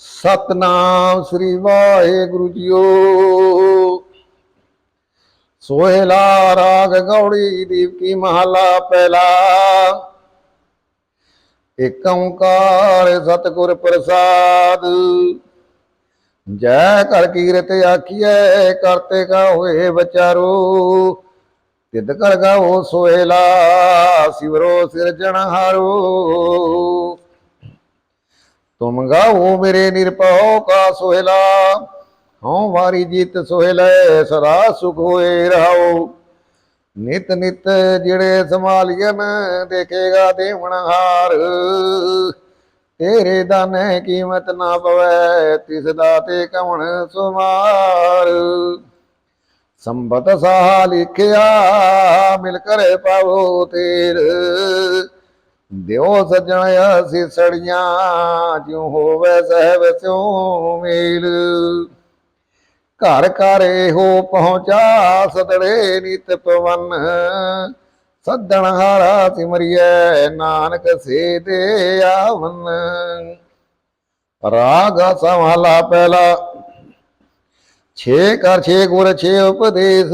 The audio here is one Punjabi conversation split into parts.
ਸਤਨਾਮ ਸ੍ਰੀ ਵਾਹਿਗੁਰੂ ਜੀਓ। ਸੋਹਿਲਾ ਰਾਗ ਗੌੜੀ ਦੀਪ ਮਹਲਾ ਪਹਿਲਾ ਏਕ ਓੰਕਾਰ ਸਤਿਗੁਰ ਪ੍ਰਸਾਦ। ਜੈ ਕਰ ਕੀਰਤ ਆਖੀਐ ਕਰਤੇ ਕਾ ਹੋਏ ਵਿਚਾਰੋ। ਤਿਦ ਕਰ ਗਾਓ ਸੋਹਿਲਾ ਸਿਵਰੋ ਸਿਰਜਣਹਾਰੋ ਤੁਮ ਗਾਓ ਮੇਰੇ ਨਿਰਭਉ ਕਾ ਸੋਹਿਲਾ, ਹਉ ਵਾਰੀ ਜੀਤ ਸੋਹਿਲੈ, ਸਦਾ ਸੁਖ ਹੋਏ ਰਹਾਉ ਨਿਤ ਨਿਤ ਜਿਹੜੇ ਸੰਭਾਲੀਐ ਮੈਂ ਦੇਖੇਗਾ ਦੇਵਣ ਹਾਰ। ਤੇਰੇ ਦਾਨੇ ਕੀਮਤ ਨਾ ਪਵੈ, ਤਿਸ ਦਾ ਤੇ ਕਵਣ ਸੁਮਾਰ। ਸੰਬਤ ਸਾਹ ਲਿਖਿਆ, ਮਿਲ ਕਰੇ ਪਾਵੋ ਤੇਰ। ਦਿਓ ਸਜਣ ਅਸੀਂ ਸੜੀਆਂ ਜਿਉ ਹੋਵੇ ਸਹਿਬ ਸਿਉ ਮੇਲ। ਘਰ ਘਰ ਹੋ ਪਹੁੰਚਾ, ਸਦੜੇ ਨਿਤ ਪਵਨ। ਸੱਦਣ ਹਾਰਾ ਸਿਮਰਿਐ, ਨਾਨਕ ਸੇ ਦੇ ਆਵਨ। ਰਾਗ ਸੰਭਾਲਾ ਪਹਿਲਾ, ਛੇ ਕਰ ਛੇ ਗੁਰ, ਛੇ ਉਪਦੇਸ਼।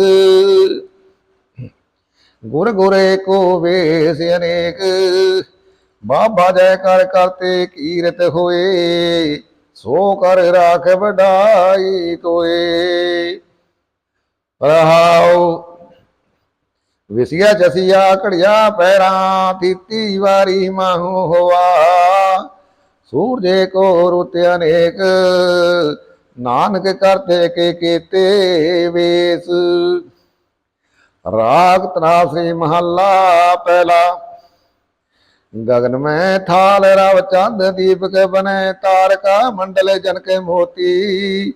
ਗੁਰ ਗੁਰੇ ਕੋ ਵੇਸ ਅਨੇਕ। ਬਾਬਾ ਜੈ ਕਰ ਕਰਤੇ ਕੀਰਤ ਹੋਏ, ਸੋ ਕਰ ਰਾਖ ਵਡਾਈ ਤੋਏ। ਰਹਾਉ, ਵਿਸਿਆ ਜਸਿਆ ਘੜਿਆ ਪੈਰਾਂ, ਤੀਤੀ ਵਾਰੀ ਮਾਹੂ ਹੋਆ। ਸੂਰਜੇ ਕੋ ਰੁਤ ਅਨੇਕ, ਨਾਨਕ ਕਰਤੇ ਕੇ ਕੀਤੇ ਵੇਸ। ਰਾਗ ਤਨਾਸਰੀ ਮਹੱਲਾ ਪਹਿਲਾ। ਗगन ਮੈਂ ਥਾਲ ਰਵ ਚੰਦ ਦੀਪਕ ਬਨੇ ਤਾਰਕਾ ਮੰਡਲ ਜਨਕ ਮੋਤੀ।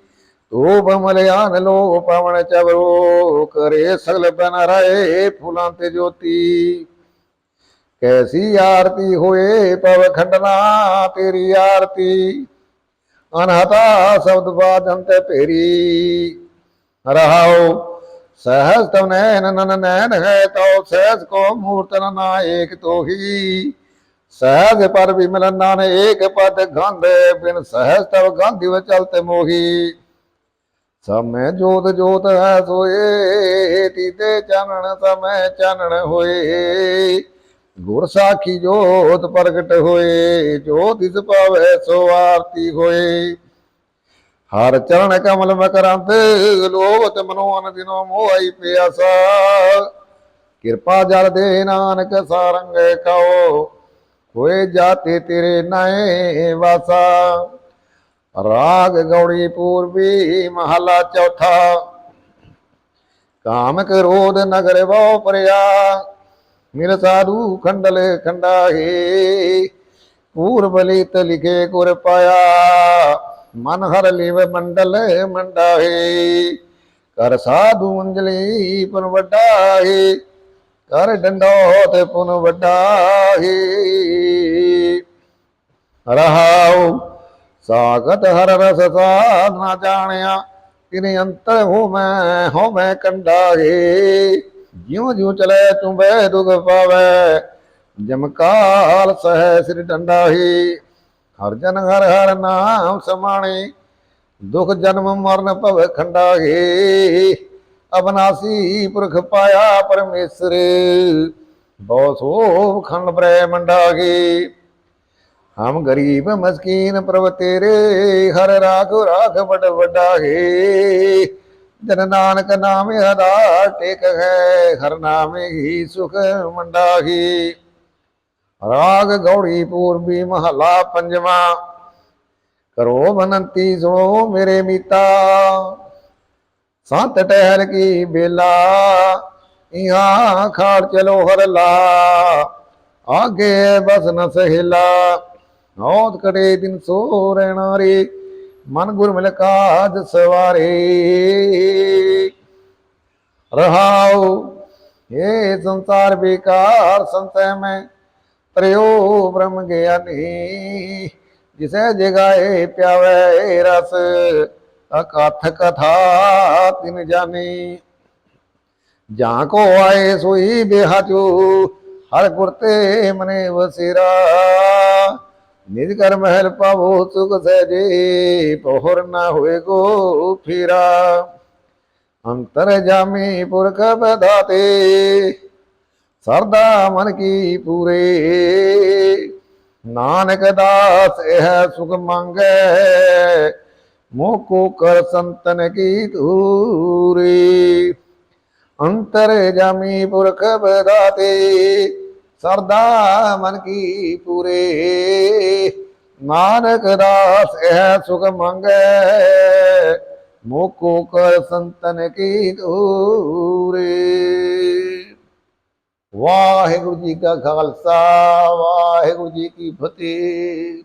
ਧੂਪ ਮਲਿਆਨ ਲੋ ਪਵਨ ਚਵਰੋ ਕਰੇ ਸਗਲ ਬਨ ਰਹੇ ਫੁਲਾਂ ਤੇ ਜੋਤੀ। ਕੈਸੀ ਆਰਤੀ ਹੋਏ ਪਵ ਖੰਡਨਾ ਤੇਰੀ ਆਰਤੀ। ਅਨਹਤਾ ਸ਼ਬਦ ਬਾਦੰ ਤੇ ਤੇਰੀ ਰਹਾਓ ਸਹਸ ਤਵ ਨੈਨ ਨਨ ਨੈਨ ਹੈ ਤਉ ਸਹਸ ਕੋ ਮੂਰਤਨ ਨਾਇਕ ਤੋਹੀ। ਸਹਿਜ ਪਰ ਵੀ ਵਿਮਲਨ ਨਾਨ ਏਕ ਪਦ ਗੰਧ ਬਿਨ ਸਹਿਜ ਤਵ ਗਾਂਧੀ ਵਿਚਲਤੇ ਮੋਹੀ। ਸਮੇ ਜੋਤ ਜੋਤ ਹੈ ਸੋਏ, ਤੀਤੇ ਚਾਨਣ ਸਮੇ ਚਾਨਣ ਹੋਏ। ਗੁਰ ਸਾਖੀ ਜੋਤ ਪ੍ਰਗਟ ਹੋਏ ਜੋਤ ਇਸ ਪਾਵੇ ਸੋ ਆਰਤੀ ਹੋਏ। ਹਰ ਚਰਨ ਕਮਲ ਮਕਰੰਤ ਲੋਭਤ ਮਨੋਨ ਦਿਨੋ ਮੋਹਈ ਪਿਆਸਾ। ਕਿਰਪਾ ਜਲ ਦੇ ਨਾਨਕ, ਸਾਰੰਗ ਕਉ ਹੋਏ ਜਾਤੇ ਤੇਰੇ ਨਾਏ ਵਾਸਾ। ਰਾਗ ਗੌੜੀ ਪੂਰਬੀ ਮਹਲਾ ਚੌਥਾ। ਕਾਮ ਕ੍ਰੋਧ ਨਗਰ ਵੋ ਪਰਿਆ। ਮਿਲ ਸਾਧੂ ਖੰਡਲ ਖੰਡਾਹੇ। ਪੂਰਬ ਲਿਤ ਲਿਖੇ ਗੁਰ ਪਾਇਆ। ਮਨ ਹਰ ਲਿਵ ਮੰਡਲ ਮੰਡਾਹੇ। ਕਰ ਸਾਧੂ ਅੰਜਲੀ ਪੁਨ ਵੱਡਾਹੇ ਕਰ ਡੰਡੋਤ ਪੁਨ ਵੱਡਾਹੇ ਰਹਾਉ ਸਾਗਤ ਹਰ ਰਸ ਸਾਧ ਨਾ ਜਾਣਿਆ ਤਿਨੇ ਅੰਤਰ ਹੋ ਮੈਂ ਹੋ। ਮੈਂ ਕੰਡਾਹੇ ਜਿਉ ਜਿਉ ਚਲੇ ਤੂੰ ਦੁਖ ਪਾਵੈ ਜਮਕਾਲ ਸਹਿ ਸ੍ਰੀ ਡੰਡਾਹੇ ਹਰ ਜਨ ਹਰ ਹਰ ਨਾਮ ਸਮਾਣੇ, ਦੁਖ ਜਨਮ ਮਰਨ ਭਵ ਖੰਡਾਹੀ ਅਬਨਾਸੀ ਪੁਰਖ ਪਾਇਆ ਪਰਮੇਸ਼ਰ। ਬਹੁ ਸੋ ਖੰਡ ਬ੍ਰਹਮੰਡਾਗੇ ਹਮ ਗਰੀਬ ਮਸਕੀਨ ਪ੍ਰਭ ਤੇਰੇ, ਹਰ ਰਾਖ ਰਾਖ ਬੜ ਵੱਡਾਗੇ। ਜਨ ਨਾਨਕ ਨਾਮ ਆਧਾਰ ਟੇਕ ਹੈ, ਹਰ ਨਾਮੇ ਹੀ ਸੁਖ ਮੰਡਾਗੀ। ਰਾਗ ਗੌੜੀ ਪੂਰਬੀ ਮਹਲਾ ਪੰਜਵਾ। ਕਰੋ ਬਨੰਤੀ ਸੁਣੋ ਮੇਰੇ ਮੀਤਾ। ਸੰਤ ਟਹਿਰ ਕੀ ਬੇਲਾ ਇਹਾਂ ਖਾੜ ਚਲੋ ਹਰ ਲਾ। ਆਗੇ ਬਸ ਨ ਸਹਿਲਾ, ਨੌਤ ਕੜੇ ਦਿਨ ਸੋ ਰਹਿਣਾ ਰੇ। ਮਨ ਗੁਰ ਮਿਲ ਕਾਜ ਸਵਾਰੇ। ਰਹਾਉ ਇਹ ਸੰਸਾਰ ਬੇਕਾਰ, ਸੰਤੈ ਮੈਂ ਪ੍ਰਯੋ ਬ੍ਰਹਮ ਗਿਆਨੀ। ਜਿਸੇ ਜਗਾਏ ਪਿਆਵੇ ਰਸ। ਅਕਥ ਕਥਾ ਤਿਨ ਜਾਣੀ ਜਾਂ ਕੋ ਆਏ ਸੋਈ ਬਿਹਾਚੂ ਹਰ ਗੁਰ ਤੇ ਮਨੇ ਵਸਿਰਾ ਨਿਜ ਕਰ ਮਹਿਲ ਪਾਵੋ ਸੁਖ ਸਹਿਜੇ ਪਹੁਰ ਨਾ ਹੋਏ ਕੋ ਫੇਰਾ ਅੰਤਰ ਜਾਮੀ ਪੁਰਖ ਬਦਾਤੇ ਸਰਦਾ ਮਨ ਕੀ ਪੂਰੇ ਨਾਨਕ ਦਾਸ ਇਹ ਸੁਖ ਮੰਗੈ ਮੋਹ ਕੋ ਕਰ ਸੰਤਨ ਕੀ ਧੂਰੇ ਅੰਤਰ ਜਾਮੀ ਪੁਰਖ ਬਦਾਤੇ ਸਰਦਾ ਮਨ ਕੀ ਪੂਰੇ ਨਾਨਕ ਦਾਸ ਇਹ ਸੁਖ ਮੰਗੈ ਮੋਕੋ ਕਰ ਸੰਤਨ ਕੀ ਧੂਰੇ ਵਾਹਿਗੁਰੂ ਜੀ ਕਾ ਖਾਲਸਾ ਵਾਹਿਗੁਰੂ ਜੀ ਕੀ ਫਤਿਹ